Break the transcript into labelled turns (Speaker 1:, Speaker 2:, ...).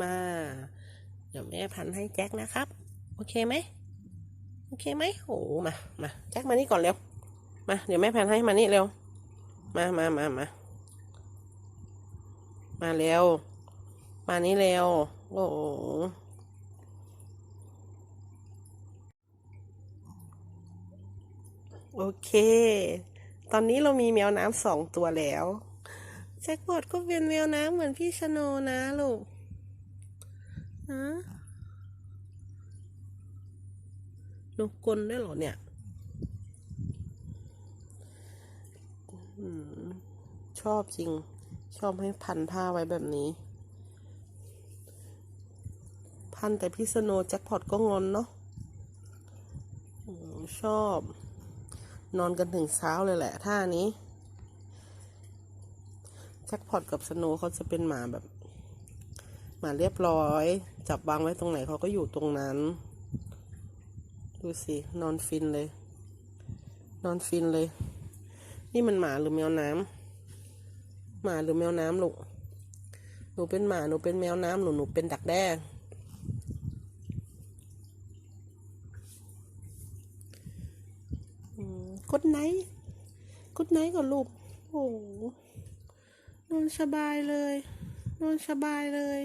Speaker 1: มา เดี๋ยวแม่พันให้แจ็คนะครับ โอเคไหมโอเคไหมโอ้มามาแจ็คมานี่ก่อนเร็ว มา เดี๋ยวแม่พันให้มานี่เร็ว มามามามามาเร็ว มานี่เร็ว โอ้โหโอเค ตอนนี้เรามีแมวน้ำสองตัวแล้ว แจ็คพอตก็เป็นแมวน้ำเหมือนพี่ชโนนะลูกฮะ นกกลได้วยเหรอเนี่ยอชอบจริง ชอบให้พันผ้าไว้แบบนี้ พันแต่พี่สโนแจ็คพอตก็งอนเนาะอชอบ นอนกันถึงเช้าเลยแหละท่านี้แจ็คพอตกับสโนเขาจะเป็นหมาแบบ หมาเรียบร้อย จับวางไว้ตรงไหนเขาก็อยู่ตรงนั้น ดูสินอนฟินเลย นอนฟินเลย นี่มันหมาหรือแมวน้ำหมาหรือแมวน้ำลูกหนูเป็นหมาหนูเป็นแมวน้ำหนูหนูเป็นดักแด้กดไนท์กดไนท์ก่อนลูกโอ้โหนอนสบายเลย นอนสบายเลย